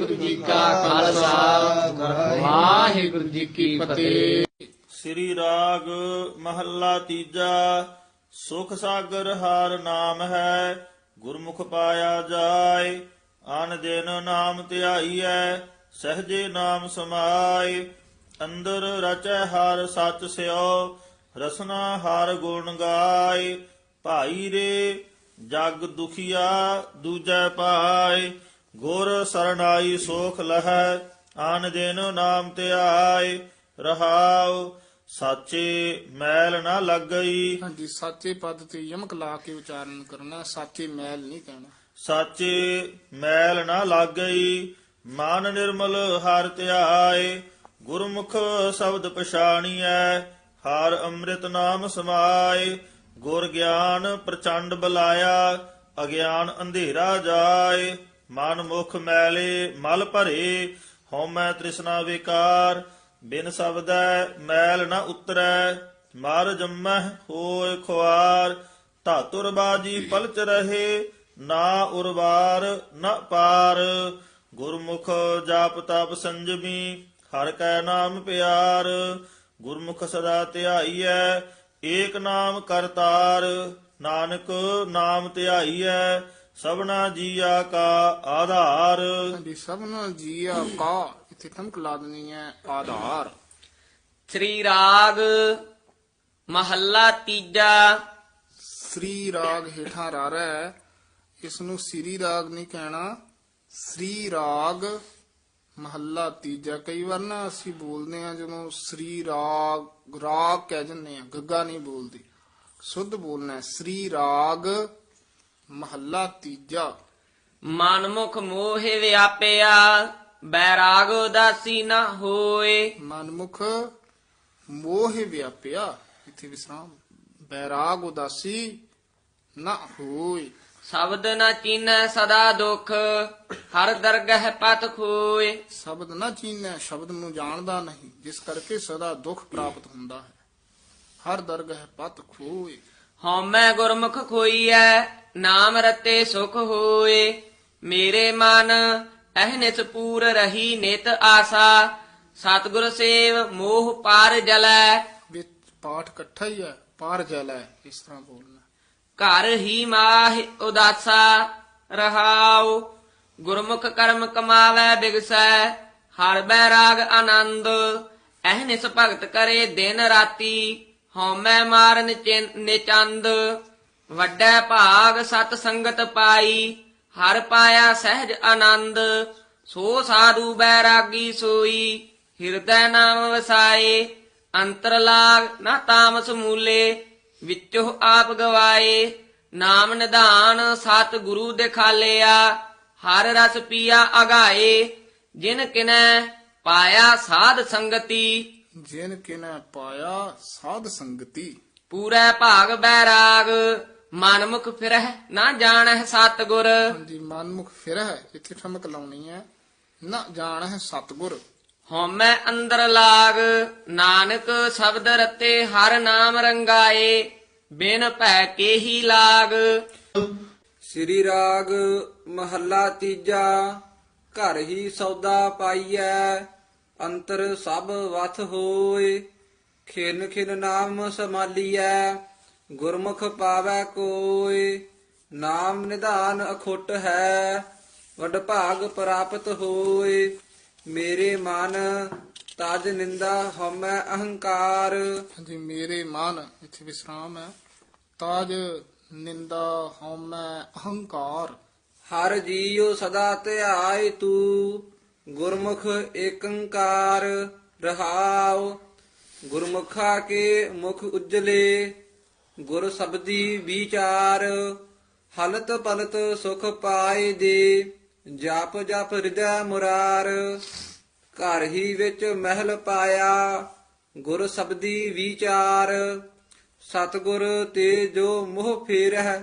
ਵਾਹਿਗੁਰੂ ਜੀ ਕਾ ਖਾਲਸਾ, ਵਾਹਿਗੁਰੂ ਜੀ ਕੀ ਫਤਿਹ। ਸ੍ਰੀ ਰਾਗ ਮਹੱਲਾ ਤੀਜਾ, ਸੁਖ ਸਾਗਰ ਹਾਰ ਨਾਮ ਹੈ, ਗੁਰਮੁਖ ਪਾਇਆ ਜਾਏ ਆਨ ਦਿਨ ਨਾਮ ਧਿਆਈਐ, ਸਹਜੇ ਨਾਮ ਸਮਾਏ। ਅੰਦਰ ਰਚੈ ਹਰ ਸੱਚ ਸਿਓ, ਰਸਨਾ ਹਰ ਗੁਣ ਗਾਏ। ਭਾਈ ਰੇ ਜਗ ਦੁਖੀਆ ਦੂਜੈ ਪਾਏ। ਗੁਰ ਸਰਣਾਈ ਸੋਖ ਲਹੈ ਆਨ ਦਿਨ ਨਾਮ ਧਿਆਏ ਰਹਾਉ ਸਾਚੇ ਮੈਲ ਨਾ ਲੱਗਈ। ਹਾਂਜੀ ਸਾਚੇ ਪਦ ਤੇ ਯਮਕ ਲਾ ਕੇ ਉਚਾਰਨ ਕਰਨਾ ਸਾਚੇ ਮੈਲ ਨਹੀਂ ਕਹਿਣਾ। ਸਾਚੇ ਮੈਲ ਨਾ ਲੱਗਈ ਮਨ ਨਿਰਮਲ ਹਰ ਧਿਆਏ ਗੁਰਮੁਖ ਸ਼ਬਦ ਪਛਾਣੀਐ ਹਰ ਅੰਮ੍ਰਿਤ ਨਾਮ ਸਮਾਏ ਗੁਰ ਗਿਆਨ ਪ੍ਰਚੰਡ ਬਲਾਇਆ ਅਗਿਆਨ ਅੰਧੇਰਾ ਜਾਏ। ਮਨ ਮੁਖ ਮੈਲੇ ਮਲ ਭਰੇ ਹਉਮੈ ਤ੍ਰਿਸ਼ਨਾ ਵਿਕਾਰ। ਬਿਨ ਸ਼ਬਦੈ ਮੈਲ ਨਾ ਉਤਰੈ, ਮਰ ਜੰਮਹਿ ਹੋਇ ਖੁਆਰ। ਧਾਤੁਰ ਬਾਜੀ ਪਲਚ ਰਹੇ, ਨਾ ਉਰਵਾਰ ਨਾ ਪਾਰ। ਗੁਰਮੁਖ ਜਾਪ ਤਪ ਸੰਜਮੀ, ਹਰ ਕੈ ਨਾਮ ਪਿਆਰ। ਗੁਰਮੁਖ ਸਦਾ ਧਿਆਈਐ, ਏਕ ਨਾਮ ਕਰਤਾਰ। ਨਾਨਕ ਨਾਮ ਧਿਆਈਐ ਸਭਨਾ ਜੀਆ ਕਾ ਆਧਾਰ। ਹਾਂਜੀ ਸਭਨਾ ਜੀਆ ਕਾ ਇੱਥੇ ਠਮਕ ਲਾ ਦੇਣੀ ਹੈ ਆਧਾਰ। ਸ੍ਰੀ ਰਾਗ ਮਹੱਲਾ ਤੀਜਾ। ਸ੍ਰੀ ਰਾਗ ਹੇਠਾਂ ਰਾਰਾ ਇਸ ਨੂੰ ਸ੍ਰੀ ਰਾਗ ਨਹੀਂ ਕਹਿਣਾ। ਸ੍ਰੀ ਰਾਗ ਮਹੱਲਾ ਤੀਜਾ। ਕਈ ਵਾਰ ਨਾ ਅਸੀਂ ਬੋਲਦੇ ਆ ਜਦੋਂ ਸ੍ਰੀ ਰਾਗ ਰਾਗ ਕਹਿ ਜੰਨੇ ਆ ਗੱਗਾ ਨਹੀਂ ਬੋਲਦੀ। ਸੁੱਧ ਬੋਲਣਾ ਹੈ ਸ੍ਰੀ ਰਾਗ ਮਹੱਲਾ ਤੀਜਾ। ਮਨਮੁਖ ਮੋਹਿ ਵਿਆਪਿਆ ਬੈਰਾਗ ਉਦਾਸੀ ਨਾ ਹੋਏ। ਮਨਮੁਖ ਮੋਹ ਵਿਆਪਿਆ ਇੱਥੇ ਵਿਸਰਾਮ। ਬੈਰਾਗ ਉਦਾਸੀ ਨਾ ਹੋਈ ਸ਼ਬਦ ਨਾ ਚੀਨੈ ਸਦਾ ਦੁਖ ਹਰ ਦਰਗਹਿ ਪਤ ਖੋਏ। ਸ਼ਬਦ ਨਾ ਚੀਨੈ ਸ਼ਬਦ ਨੂੰ ਜਾਣਦਾ ਨਹੀਂ ਜਿਸ ਕਰਕੇ ਸਦਾ ਦੁੱਖ ਪ੍ਰਾਪਤ ਹੁੰਦਾ ਹੈ। ਹਰ ਦਰਗਹ ਪਤ ਖੋਏ। ਹਉਮੈ ਗੁਰਮੁਖ ਖੋਈਐ ਨਾਮ ਰਤੇ ਸੁਖ ਹੋਏ ਮੇਰੇ ਮਨ ਅਹਨਿਸ ਪੂਰ ਰਹੀ ਨਿਤ ਆਸਾ ਸਤਿਗੁਰ ਸੇਵ ਮੋਹ ਪਾਰ ਜਲੈ ਵਿੱਚ ਪਾਠ ਇਕੱਠਾ ਹੀ ਹੈ ਪਾਰ ਜਲ ਇਸ ਤਰ੍ਹਾਂ ਬੋਲਣਾ ਘਰ ਹੀ ਮਾਹਿ ਉਦਾਸਾ ਰਹਾਉ ਗੁਰਮੁਖ ਕਰਮ ਕਮਾਵੈ ਬਿਗਸੈ ਹਰ ਬੈਰਾਗ ਆਨੰਦ ਅਹਨਿਸ ਭਗਤ ਕਰੇ ਦਿਨ ਰਾਤੀ ਹਉਮੈ ਮਾਰਨ ਨਿਚੰਦ ਵੱਡਾ ਭਾਗ ਸਤ ਸੰਗਤ ਪਾਈ ਹਰ ਪਾਇਆ ਸਹਿਜ ਆਨੰਦ ਸੋ ਸਾਧੂ ਬੈਰਾਗੀ ਸੋਈ ਹਿਰਦੈ ਨਾਮ ਵਸਾਏ ਅੰਤਰ ਲਾਗ ਨਾ ਤਾਮਸ ਮੂਲੇ ਵਿੱਚੋ ਆਪ ਗਵਾਏ ਨਾਮ ਨਿਧਾਨ ਸਤ ਗੁਰੂ ਦਿਖਾਲਿਆ ਹਰ ਰਸ ਪੀਆ ਅਗਾਏ ਜਿਨ ਕਿਨੈ ਪਾਇਆ ਸਾਧ ਸੰਗਤੀ। ਜਿਨ ਕਿਨੈ ਪਾਇਆ ਸਾਧ ਸੰਗਤੀ। ਪੂਰੇ ਭਾਗ ਬੈਰਾਗ ਮਨਮੁਖ ਫਿਰਹਿ ਨਾ ਜਾਣਹਿ ਸਤਗੁਰ। ਹਾਂਜੀ ਮਨਮੁਖ ਫਿਰ ਹੈ ਇੱਥੇ ਠਮਕ ਲਾਉਣੀ ਹੈ ਨਾ ਜਾਣ ਹੈ ਸਤਗੁਰ। ਹਉਮੈ ਅੰਦਰ ਲਾਗ ਨਾਨਕ ਸ਼ਬਦ ਰਤੇ ਹਰ ਨਾਮ ਰੰਗਾਏ ਬਿਨ ਭੈ ਕੇ ਹੀ ਲਾਗ। ਸ੍ਰੀ ਰਾਗ ਮਹੱਲਾ ਤੀਜਾ ਘਰ ਹੀ ਸੌਦਾ ਪਾਈਐ ਅੰਤਰ ਸਭ ਵਥ ਹੋਏ ਖਿਨ ਖਿਨ ਨਾਮ ਸਮਾਲੀਐ। ਗੁਰਮੁਖ ਪਾਵੈ ਕੋਏ ਨਾਮ ਨਿਧਾਨ ਅਖੁੱਟ ਹੈ ਵਡ ਭਾਗ ਪ੍ਰਾਪਤ ਹੋਏ ਮੇਰੇ ਮਨ ਤਜ ਨਿੰਦਾ ਹਉਮੈ ਅਹੰਕਾਰ। ਹਾਂਜੀ ਮੇਰੇ ਮਨ ਇੱਥੇ ਵਿਸਰਾਮ ਹੈ। ਤਾਜ ਨਿੰਦਾ ਹਉਮੈ ਅਹੰਕਾਰ। ਹਰ ਜੀਉ ਸਦਾ ਧਿਆਇ ਤੂੰ ਗੁਰਮੁਖ ਏਕੰਕਾਰ ਰਹਾਉ। ਗੁਰਮੁਖਾ ਕੇ ਮੁਖ ਉਜਲੇ ਗੁਰ ਸਬਦੀ ਵਿਚਾਰ, ਹਲਤ ਪਲਤ ਸੁਖ ਪਾਏ ਦੇ, ਜਪ ਜਪ ਹਿਰਦੈ ਮੁਰਾਰ। ਘਰ ਹੀ ਵਿੱਚ ਮਹਿਲ ਪਾਇਆ, ਗੁਰ ਸਬਦੀ ਵਿਚਾਰ। ਸਤਗੁਰ ਤੇ ਜੋ ਮੋਹ ਫੇਰਹਿ,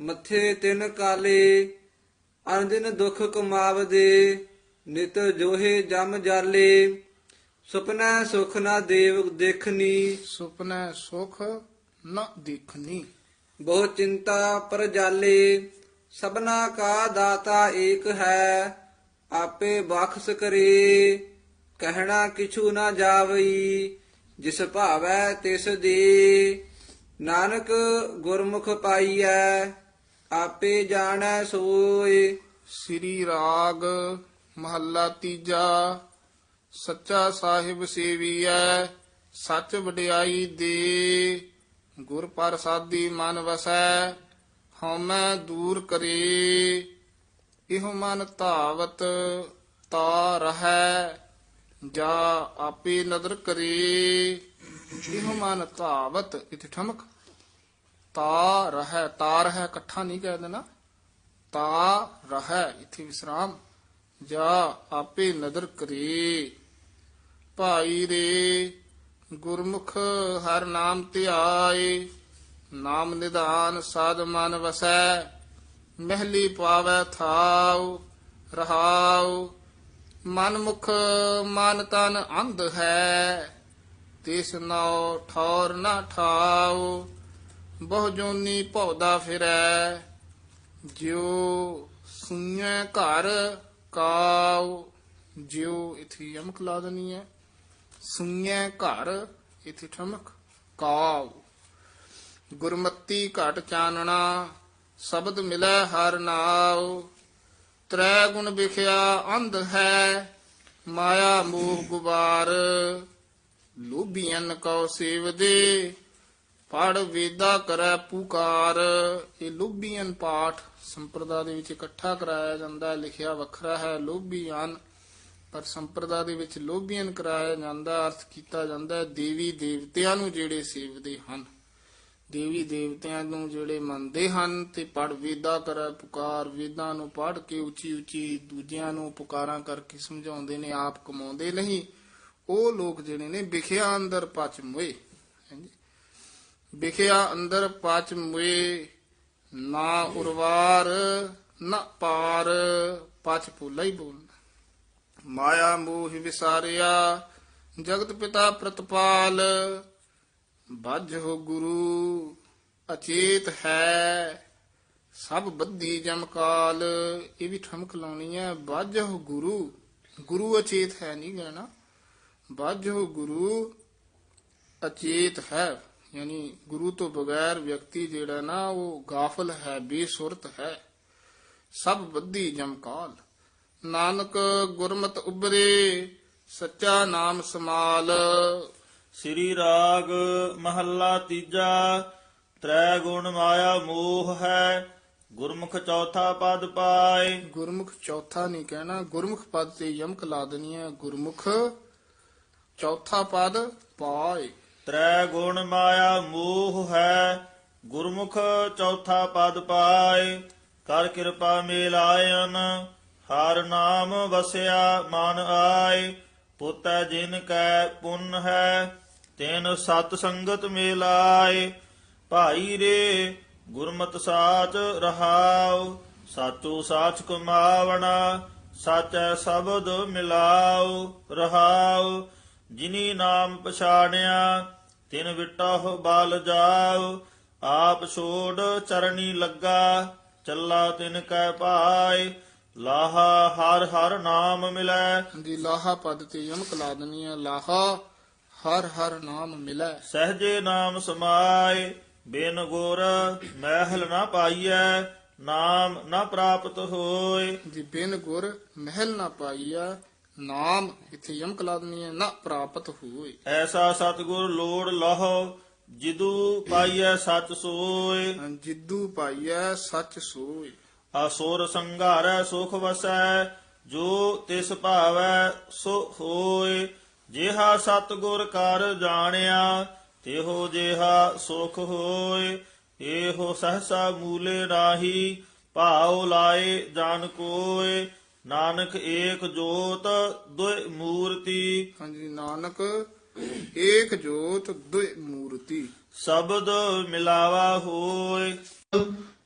ਮੱਥੇ ਤਿਨ ਕਾਲੇ। ਅਨਦਿਨ ਦੁਖ ਕਮਾਵਦੇ, ਨਿਤ ਜੋਹੇ ਜਮ ਜਾਲੇ। ਸੁਪਨਾ ਸੁਖ ਨਾ ਦੇਵ ਦੇਖਨੀ। ਸੁਪਨੈ ਸੁਖ ਨ ਦੇਖਨੀ। ਬਹੁ ਚਿੰਤਾ ਪਰ ਜਾਲੇ ਸਭਨਾ ਕਾ ਦਾਤਾ ਏਕ ਹੈ ਆਪੇ ਬਖਸ਼ ਕਰੇ। ਕਹਿਣਾ ਕਿਛੂ ਨਾ ਜਾਵਈ ਜਿਸ ਭਾਵੈ ਤਿਸ ਦੇ। ਨਾਨਕ ਗੁਰਮੁਖ ਪਾਈਐ ਆਪੇ ਜਾਣੈ ਸੋਏ। ਸ੍ਰੀ ਰਾਗ ਮਹੱਲਾ ਤੀਜਾ ਸੱਚਾ ਸਾਹਿਬ ਸੇਵੀਐ ਸੱਚ ਵਡਿਆਈ ਦੇ। ਗੁਰ ਪ੍ਰਸਾਦੀ ਮਨ ਵਸੈ, ਹਉਮੈ ਦੂਰ ਕਰੇ। ਇਹੋ ਮਨ ਧਾਵਤ, ਤਾ ਰਹੈ, ਜਾ ਆਪੇ ਨਦਰ ਕਰੇ। ਇਹੋ ਮਨ ਧਾਵਤ, ਇਥੇ ਠਮਕ। ਤਾ ਰਹੈ ਤਾ ਰਹੈ, ਇਕੱਠਾ ਨਹੀਂ ਕਹਿ ਦੇਣਾ। ਤਾ ਰਹੈ, ਇਥੇ ਵਿਸਰਾਮ। ਜਾ ਆਪੇ ਨਦਰ ਕਰੇ। ਭਾਈ ਰੇ ਗੁਰਮੁਖ ਹਰ ਨਾਮ ਧਿਆਏ, ਨਾਮ ਨਿਧਾਨ ਸਾਧ ਮਨ ਵਸੈ, ਮਹਿਲੀ ਪਾਵੈ ਥਾਉ, ਰਹਾਉ। ਮਨ ਮੁਖ ਮਨ ਤਨ ਅੰਧ ਹੈ, ਤਿਸ ਨਉ ਠੌਰ ਨਾ ਠਾਉ। ਬਹੁ ਜੋਨੀ ਭਉਦਾ ਫਿਰੈ, ਜਿਉ ਸੁਣੈ ਘਰ ਕਾਉ। ਜਿਉ ਇਥੇ ਯਮਕ ਲਾ ਦਨੀ ਹੈ। ਸੁਣੈ ਘਰ, ਇਥੇ ਠਮਕ, ਕਾਉ। ਗੁਰਮਤੀ ਘਟ ਚਾਨਣਾ, ਸ਼ਬਦ ਮਿਲੈ ਹਰ ਨਾਉ। ਤ੍ਰੈ ਗੁਣ ਵਿਖਿਆ ਅੰਧ ਹੈ, ਮਾਇਆ ਮੋਹ ਗੁਬਾਰ। ਲੋਭੀਆਂ ਕਉ ਸੇਵਦੇ, ਪੜ ਵੇਦਾ ਕਰੈ ਪੁਕਾਰ। ਇਹ ਲੋਭੀਆਂ ਪਾਠ ਸੰਪਰਦਾ ਦੇ ਵਿੱਚ ਇਕੱਠਾ ਕਰਾਇਆ ਜਾਂਦਾ ਹੈ, ਲਿਖਿਆ ਵੱਖਰਾ ਹੈ ਲੋਭੀਆਂ ਪਰ ਸੰਪਰਦਾ ਦੇ ਵਿੱਚ ਲੋਭੀਆਂ ਕਰਾਇਆ ਜਾਂਦਾ, ਅਰਥ ਕੀਤਾ ਜਾਂਦਾ ਦੇਵੀ ਦੇਵਤਿਆਂ ਨੂੰ ਜਿਹੜੇ ਸੇਵਦੇ ਹਨ। ਦੇਵੀ ਦੇਵਤਿਆਂ ਨੂੰ ਜਿਹੜੇ ਮੰਨਦੇ ਹਨ ਤੇ ਪੜ ਵੇਦਾ ਕਰੈ, ਪੁਕਾਰ ਵੇਦਾਂ ਨੂੰ ਪੜ ਕੇ ਉੱਚੀ ਉੱਚੀ ਦੂਜਿਆਂ ਨੂੰ ਪੁਕਾਰਾਂ ਕਰਕੇ ਸਮਝਾਉਂਦੇ ਨੇ, ਆਪ ਕਮਾਉਂਦੇ ਨਹੀਂ। ਉਹ ਲੋਕ ਜਿਹੜੇ ਨੇ ਵਿਖਿਆ ਅੰਦਰ ਪਚ ਮੁਏ। ਵਿਖਿਆ ਅੰਦਰ ਪਚ ਮੁਏ, ਨਾ ਉਰਵਾਰ, ਨਾ ਪਾਰ, ਪਚ ਭੁੱਲਾ ਹੀ ਬੋਲਣਾ। ਮਾਇਆ ਮੋਹ ਵਿਸਾਰਿਆ, ਜਗਤ ਪਿਤਾ ਪ੍ਰਤਪਾਲ, ਬਾਝੋ ਗੁਰੂ ਅਚੇਤ ਹੈ। ਸਭ ਬੱਧੀ ਜਮਕਾਲ ਇਹ ਵੀ ਠਮਕ ਲਾਉਣੀ ਹੈ ਬਾਝੋ ਗੁਰੂ ਗੁਰੂ ਅਚੇਤ ਹੈ ਨਹੀਂ ਕਹਿਣਾ ਹੋ ਗੁਰੂ ਅਚੇਤ ਹੈ। ਯਾਨੀ ਗੁਰੂ ਤੋਂ ਬਗੈਰ ਵਿਅਕਤੀ ਜਿਹੜਾ ਨਾ, ਉਹ ਗਾਫਲ ਹੈ, ਬੇਸੁਰਤ ਹੈ। ਸਭ ਬੱਧੀ ਜਮਕਾਲ ਨਾਨਕ ਗੁਰਮਤ ਉਬਰੇ ਸੱਚਾ ਨਾਮ ਸਮਾਲ। ਸ੍ਰੀ ਰਾਗ ਮਹੱਲਾ ਤੀਜਾ ਤ੍ਰੈ ਗੁਣ ਮਾਇਆ ਮੋਹ ਹੈ ਗੁਰਮੁਖ ਚੌਥਾ ਪਦ ਪਾਏ। ਗੁਰਮੁਖ ਚੌਥਾ ਨਹੀਂ ਕਹਿਣਾ ਗੁਰਮੁਖ ਪਦ ਤੇ ਯਮਕ ਲਾ ਦੇਣੀ ਹੈ ਗੁਰਮੁਖ ਚੌਥਾ ਪਦ ਪਾਏ। ਤ੍ਰੈ ਗੁਣ ਮਾਇਆ ਮੋਹ ਹੈ ਗੁਰਮੁਖ ਚੌਥਾ ਪਦ ਪਾਏ। ਕਰ ਕਿਰਪਾ ਮੇਲਾਇਨ ਹਰ ਨਾਮ ਵਸਿਆ ਮਨ ਆਏ, ਪੁੱਤੈ ਜਿਨ ਕੈ ਪੁੰਨ ਹੈ, ਤਿਨ ਸਤ ਸੰਗਤ ਮੇਲਾਏ। ਭਾਈ ਰੇ, ਗੁਰਮਤਿ ਸਾਚ ਰਹਾਉ, ਸਾਚੋ ਸਾਚ ਕਮਾਵਣਾ, ਸਾਚੈ ਸ਼ਬਦ ਮਿਲਾਉ, ਰਹਾਉ। ਜਿਨੀ ਨਾਮ ਪਛਾਣਿਆ, ਤਿਨ ਵਿਟਹੁ ਬਲ ਜਾਉ। ਆਪ ਛੋੜ ਚਰਣੀ ਲੱਗਾ, ਚੱਲਾ ਤਿਨ ਕੈ ਭਾਏ ਲਾਹਾ ਹਰ ਹਰ ਨਾਮ ਮਿਲੈ। ਜੀ ਲਾਹਾ ਪਦ ਤੇ ਯਮਕ ਲਾ ਦੇਣੀ ਹੈ ਲਾਹਾ ਹਰ ਹਰ ਨਾਮ ਮਿਲੈ। ਸਹਜੇ ਨਾਮ ਸਮਾਏ ਬਿਨ ਗੁਰ ਮਹਿਲ ਨਾ ਪਾਈਐ ਨਾਮ ਨਾ ਪ੍ਰਾਪਤ ਹੋਏ। ਜੀ ਬਿਨ ਗੁਰ ਮਹਿਲ ਨਾ ਪਾਈਆ ਨਾਮ ਇਥੇ ਯਮਕ ਲਾ ਦੇਣੀ ਹੈ ਨਾ ਪ੍ਰਾਪਤ ਹੋਏ। ਐਸਾ ਸਤਿਗੁਰ ਲੋੜ ਲਹੋ ਜਿਦੂ ਪਾਈਐ ਸਚ ਸੋਏ। ਜਿੱਦੂ ਪਾਈਐ ਸੱਚ ਸੋਏ। ਅਸੁਰ ਸੰਘਾਰੈ ਸੁਖ ਵਸੈ ਜੋ ਤਿਸ ਭਾਵੈ ਸੋ ਹੋਏ। ਜਿਹਾ ਸਤਿਗੁਰ ਕਰ ਜਾਣਿਆ ਤਿਹੋ ਜਿਹਾ ਸੁਖ ਹੋਏ। ਇਹੋ ਸਹਸਾ ਮੂਲੇ ਰਾਹੀ ਭਾਉ ਲਾਏ ਜਾਣ ਕੋਏ। ਨਾਨਕ ਏਕ ਜੋਤ ਦੁਇ ਮੂਰਤੀ। ਹਾਂਜੀ ਨਾਨਕ ਏਕ ਜੋਤ ਦੁਇ ਮੂਰਤੀ। ਸ਼ਬਦ ਮਿਲਾਵਾ ਹੋਏ।